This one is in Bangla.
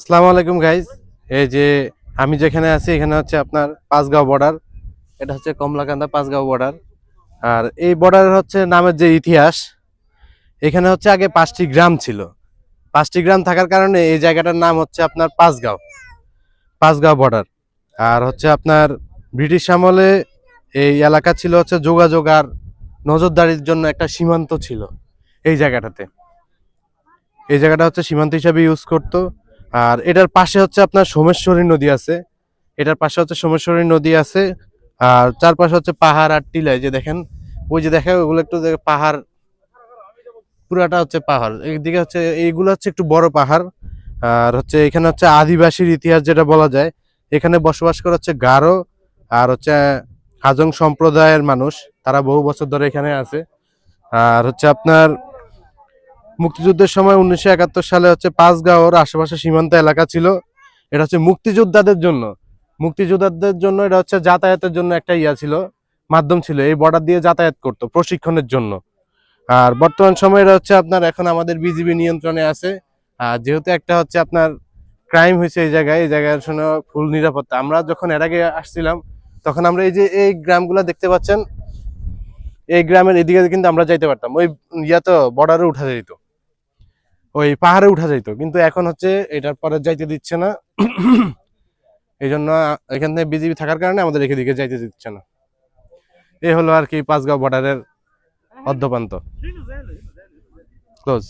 আসসালামু আলাইকুম গাইজ এই যে আমি যেখানে আছি, এখানে হচ্ছে আপনার পাঁচগাঁও বর্ডার এটা হচ্ছে কমলাকান্দা পাঁচগাঁও বর্ডার আর এই বর্ডারের হচ্ছে নামের যে ইতিহাস, এখানে হচ্ছে আগে পাঁচটি গ্রাম ছিল। পাঁচটি গ্রাম থাকার কারণে এই জায়গাটার নাম হচ্ছে আপনার পাঁচগাঁও পাঁচগাঁও বর্ডার আর হচ্ছে আপনার ব্রিটিশ আমলে এই এলাকা ছিল হচ্ছে যোগাযোগ আর নজরদারির জন্য একটা সীমান্ত ছিল এই জায়গাটাতে। এই জায়গাটা হচ্ছে সীমান্ত হিসাবে ইউজ করতো। আর এটার পাশে হচ্ছে আপনার সোমেশ্বরী নদী আছে। এটার পাশে হচ্ছে সোমেশ্বরী নদী আছে। আর চারপাশে হচ্ছে পাহাড় আর টিলায় যে দেখেন, ওই যে দেখেন, ওগুলো একটু পাহাড়, পুরাটা হচ্ছে পাহাড়। এইদিকে হচ্ছে, এইগুলো হচ্ছে একটু বড় পাহাড়। আর হচ্ছে এখানে হচ্ছে আদিবাসীর ইতিহাস যেটা বলা যায়, এখানে বসবাস করা হচ্ছে গারো আর হচ্ছে হাজং সম্প্রদায়ের মানুষ, তারা বহু বছর ধরে এখানে আছে। আর হচ্ছে আপনার মুক্তিযুদ্ধের সময় উনিশশো একাত্তর সালে হচ্ছে পাঁচগাঁওর আশেপাশে সীমান্ত এলাকা ছিল। এটা হচ্ছে মুক্তিযোদ্ধাদের জন্য। মুক্তিযোদ্ধাদের জন্য এটা হচ্ছে যাতায়াতের জন্য একটা ইয়া ছিল, মাধ্যম ছিল। এই বর্ডার দিয়ে যাতায়াত করতো প্রশিক্ষণের জন্য। আর বর্তমান সময় এটা হচ্ছে আপনার এখন আমাদের বিজিবি নিয়ন্ত্রণে আছে। আর যেহেতু একটা হচ্ছে আপনার ক্রাইম হয়েছে এই জায়গায়, এই জায়গার শুনে ফুল নিরাপত্তা। আমরা যখন এর আগে আসছিলাম, তখন আমরা এই যে এই গ্রামগুলো দেখতে পাচ্ছেন, এই গ্রামের এদিকে কিন্তু আমরা যাইতে পারতাম। ওই ইয়া তো বর্ডারে উঠা যেত। ওই পাহাড়ে উঠা যাইতো। কিন্তু এখন হচ্ছে এটার পরে যাইতে দিচ্ছে না। এই জন্য এখান থেকে বিজিবি থাকার কারণে আমাদের এদিকে দিকে যাইতে দিচ্ছে না। এই হলো আর কি পাঁচগাঁও বর্ডারের অর্ধপান্ত ক্লোজ